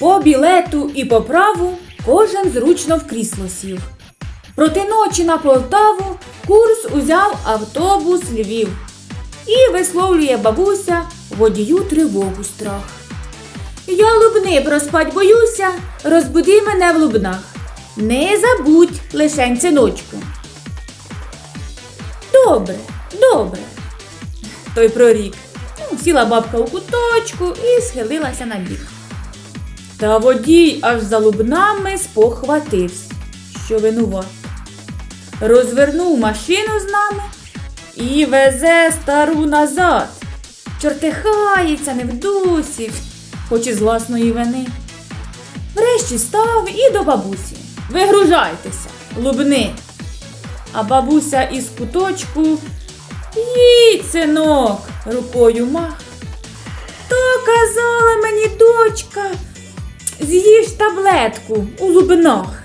По білету і по праву кожен зручно в крісло сів. Проти ночі на Полтаву курс узяв автобус Львів. І висловлює бабуся водію тривогу страх. Я лубни проспать боюся, розбуди мене в лубнах. Не забудь лишень синочку. Добре, добре. Той прорік. Ну, сіла бабка у куточку і схилилася на бік. Та водій аж за лубнами спохватився, що винуват. Розвернув машину з нами і везе стару назад. Чортихається не в хоч з власної вини. Врешті став і до бабусі. Вигружайтеся, лубни. А бабуся із куточку їдь, синок, рукою мах. То казала мені дочка, з'їж таблетку у лубнах.